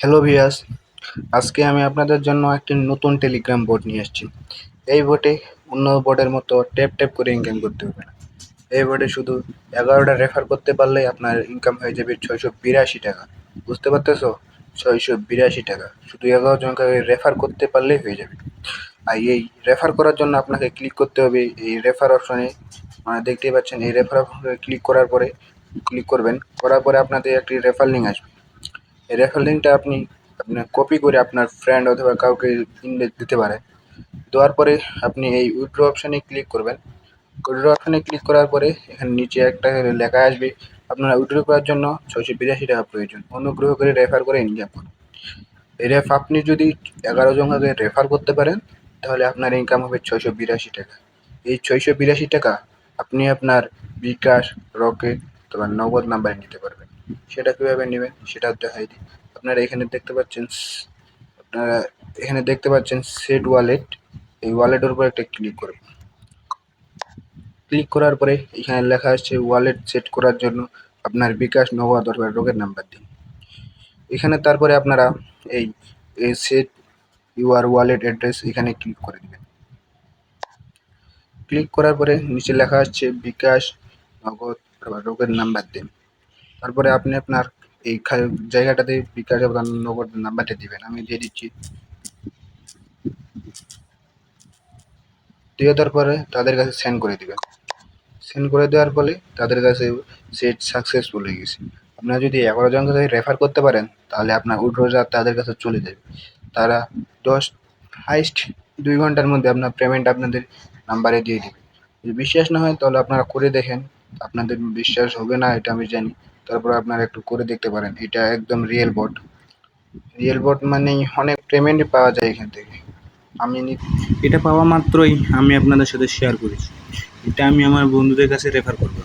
Hello ভিয়াস আজকে আমি আপনাদের জন্য একটি নতুন টেলিগ্রাম বোর্ড নিয়ে এসেছি এই বোর্ডে অন্য বোর্ডের মতো ট্যাপ ট্যাপ করে ইনকাম করতে হবে না। এই বোর্ডে শুধু এগারোটা রেফার করতে পারলেই আপনার ইনকাম হয়ে যাবে ছয়শো বিরাশি টাকা। বুঝতে পারতেছো? ছয়শো বিরাশি টাকা। শুধু এগারো জনকে রেফার করতে পারলেই হয়ে যাবে। আর এই রেফার করার জন্য আপনাকে ক্লিক করতে হবে এই রেফার অপশনে মানে দেখতেই পাচ্ছেন, এই রেফার ক্লিক করার পরে ক্লিক করবেন। করার পরে আপনাদের একটি রেফার লিঙ্ক আসবে। রেফার লিঙ্কটা আপনি কপি করে আপনার ফ্রেন্ড অথবা কাউকে দিতে পারেন দেওয়ার পরে আপনি এই উইথড্র অপশানে ক্লিক করবেন। উইড্রো অপশানে ক্লিক করার পরে এখানে নিচে একটা লেখা আসবে, আপনারা উইথড্র করার জন্য ছয়শো বিরাশি টাকা প্রয়োজন। অনুগ্রহ করে রেফার করে ইনকাম করুন। রেফ আপনি যদি এগারো জনকে রেফার করতে পারেন, তাহলে আপনার ইনকাম হবে ছয়শো বিরাশি টাকা। এই ছয়শো বিরাশি টাকা আপনি আপনার বিকাশ, রকেট অথবা নগদ নাম্বারে নিতে পারবেন। সেটা কীভাবে নেবেন সেটা দেখাই দিই। আপনারা এখানে দেখতে পাচ্ছেন আপনারা এখানে দেখতে পাচ্ছেন সেট ওয়ালেট এই ওয়ালেটের উপর একটা ক্লিক করবেন। ক্লিক করার পরে এখানে লেখা আসছে ওয়ালেট সেট করার জন্য আপনার বিকাশ নগদ অথবা রোগের নাম্বার দিন। এখানে তারপরে আপনারা এই এই সেট ইউআর ওয়ালেট অ্যাড্রেস এখানে ক্লিক করে দিবেন। ক্লিক করার পরে নিচে লেখা আসছে বিকাশ নগদ রোগের নাম্বার দিন। তারপরে আপনি আপনার এই জায়গাটাতে বিকাশ এবং নগদ নাম্বারটা দিবেন, আমি দিয়ে দিচ্ছি। দিয়ে দেওয়ার পরে তাদের কাছে সেন্ড করে দিবেন। সেন্ড করে দেওয়ার ফলে তাদের কাছে সেট সাকসেসফুল হয়ে গেছে। আপনারা যদি এগারো জনকে যদি রেফার করতে পারেন, তাহলে আপনার উইড্রোটা তাদের কাছে চলে যাবে। তারা দশ হাইস্ট দুই ঘণ্টার মধ্যে আপনার পেমেন্ট আপনাদের নাম্বারে দিয়ে দেবে। যদি বিশ্বাস না হয়, তাহলে আপনারা করে দেখেন। আপনাদের বিশ্বাস হবে না, এটা আমি জানি। তারপর আপনারা একটু করে দেখতে পারেন। এটা একদম রিয়েল বট রিয়েল বট মানে অনেক পেমেন্ট পাওয়া যায় এখান থেকে। আমি এটা পাওয়া মাত্রই আমি আপনাদের সাথে শেয়ার করেছি। এটা আমি আমার বন্ধুদের কাছে রেফার করব।